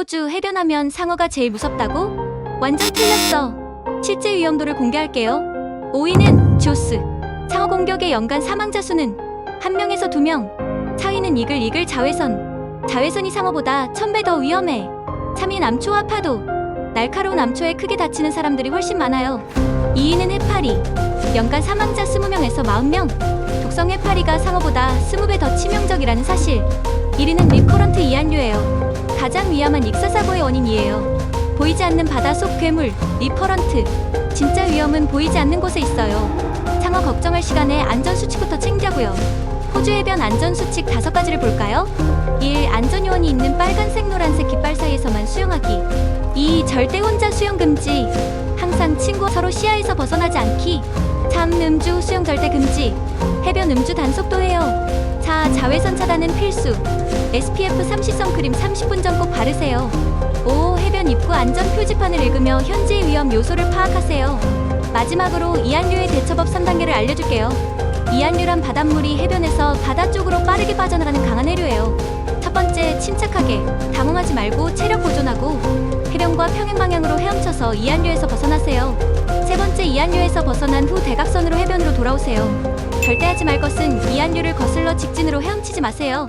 호주 해변하면 상어가 제일 무섭다고? 완전 틀렸어. 실제 위험도를 공개할게요. 5위는 조스. 상어 공격의 연간 사망자 수는 1명에서 2명. 4위는 이글 이글 자외선. 자외선이 상어보다 1000배 더 위험해. 3위 남초와 파도. 날카로운 암초에 크게 다치는 사람들이 훨씬 많아요. 2위는 해파리. 연간 사망자 20명에서 40명. 독성 해파리가 상어보다 20배 더 치명적이라는 사실. 1위는 리커런트 이한류예요. 가장 위험한 익사사고의 원인이에요. 보이지 않는 바다 속 괴물, 리퍼런트. 진짜 위험은 보이지 않는 곳에 있어요. 상어 걱정할 시간에 안전수칙부터 챙겨고요. 호주 해변 안전수칙 다섯 가지를 볼까요? 1. 안전요원이 있는 빨간색 노란색 깃발 사이에서만 수영하기 2. 절대 혼자 수영 금지 서로 시야에서 벗어나지 않기 3. 음주 수영 절대 금지 해변 음주 단속도 해요 4. 자외선 차단은 필수 SPF 30 선크림 30분 전 꼭 바르세요 5. 해변 입구 안전 표지판을 읽으며 현지의 위험 요소를 파악하세요 마지막으로 이한류의 대처법 3단계를 알려줄게요 이한류란 바닷물이 해변에서 바다 쪽으로 빠르게 빠져나가는 강한 해류예요. 첫 번째, 침착하게 당황하지 말고 체력 보존하고 해변과 평행 방향으로 헤엄쳐서 이한류에서 벗어나세요. 이한류에서 벗어난 후 대각선으로 해변으로 돌아오세요. 절대 하지 말 것은 이한류를 거슬러 직진으로 헤엄치지 마세요.